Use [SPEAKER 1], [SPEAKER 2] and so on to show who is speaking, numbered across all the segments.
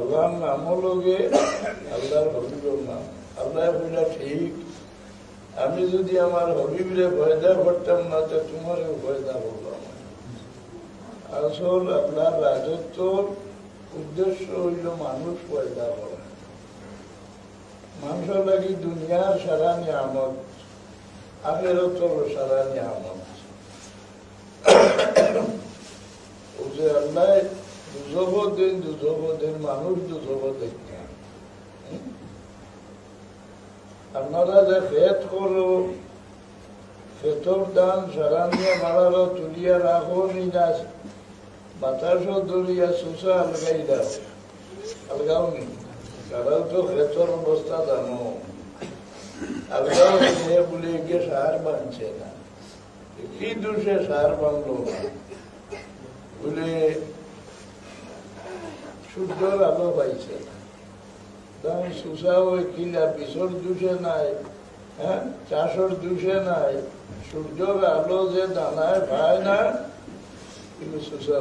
[SPEAKER 1] আল্লাহর নামও লোকে আল্লাহর হবিবর নাম। আল্লাহ বলে ঠিক। আমি যদি আমার হবিবরে পয়দা করতাম না, তো তোমারও পয়দা করলাম আসল আপনার রাজত্বর উদ্দেশ্য হইল মানুষ পয়দা করা। মানুষের লাগি দুনিয়ার সারা নিয়ামত আখেরতর সারা নিয়ামত। আল্লাহ দুজব দিন দুজব দিন মানুষ দুজব দেখতেন আপনারা যে খেত করো খেতর দান সারা নিয়ে মারারো তুলিয়া রাখো নি না বাতাসও দলিয়া সুসা আলগাই দাও। আলগাও নি? তারাও তো খেতর অবস্থা জানো। আলগাও নিয়ে বলে গিয়ে সার বানছে না। কি দোষে সার বানলো? না বলে সূর্যর আলো পাইছে। না দাম সুসা ওই কিলা পিছর দোষে নাই হ্যাঁ? চাষর দোষে নাই সূর্যর আলো যে দানায় পায় না, কিন্তু সুসা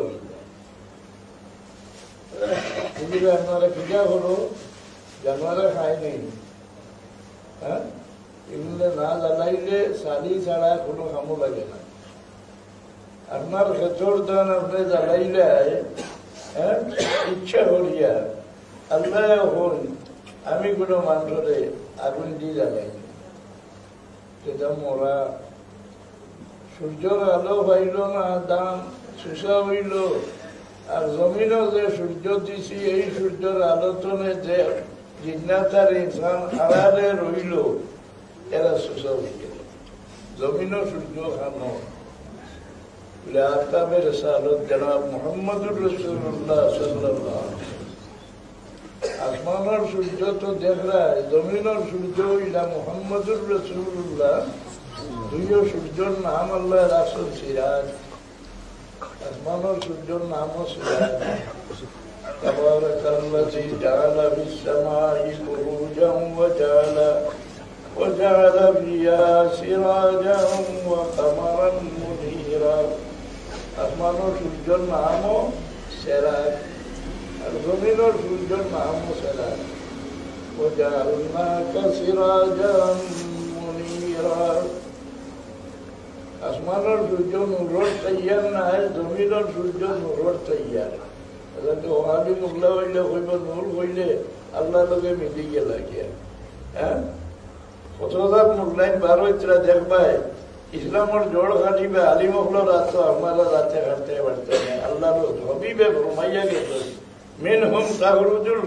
[SPEAKER 1] এগুলো আপনারা পূজা হলো, জানোয়ারে খায়নি হ্যাঁ? এগুলো না জ্বালাইলে শাড়ি ছাড়া কোনো কামও লাগে না। আপনার খেচর দান আপনি জ্বালাইলে ইচ্ছা করিয়া আল্লাহ হন আমি কোনো মানুষরে আগুন দিয়ে জ্বালাই। সেটা মরা সূর্যর আলো পাইল না দাম সুসা হইল। আর জমিনও যে সূর্য দিছি, এই সূর্যের আলোচনে যে জিজ্ঞাসার ইনসান আড়ালে রইল এরা সুসা হইল। জমিনও সূর্য খানো বলে আফতাবের সালত জনাব মোহাম্মদুর রসুল্লাহ সাল্লাল্লাহ আসমানের সূর্য তো দেখায় জমিনের সূর্য হইলা মোহাম্মদুর রসুল্লাহ দুইও সূর্যর নাম আল্লাহ রাসুল সিরাজ আসমানের সূর্যর নামও সিরাজ تبارك الذي جعل في السماء بروجا وجعل وجعل فيها سراجا وقمرا منيرا আসমানের সূর্যর নামও সেরাজ আর জমিনের সূর্যর নামও সেরাজ وجعلناك سراجا منيرا আসমানের সূর্য নূরর তৈয়ার নাই জমিনের সূর্য নূরর তৈয়ার এটাকে ওহাবি মুগলা হইলে হইব নূর হইলে আল্লাহ লোকে মিলি গেলা গিয়া হ্যাঁ কতদার মুগলাইন বার इस्लाम और जोड़ खाली में अली मोहलो रास्ता हमारा रास्ते करते बढ़ते हैं अल्लाह रोज हबीब फरमाइया के मिन हम सहरुजुल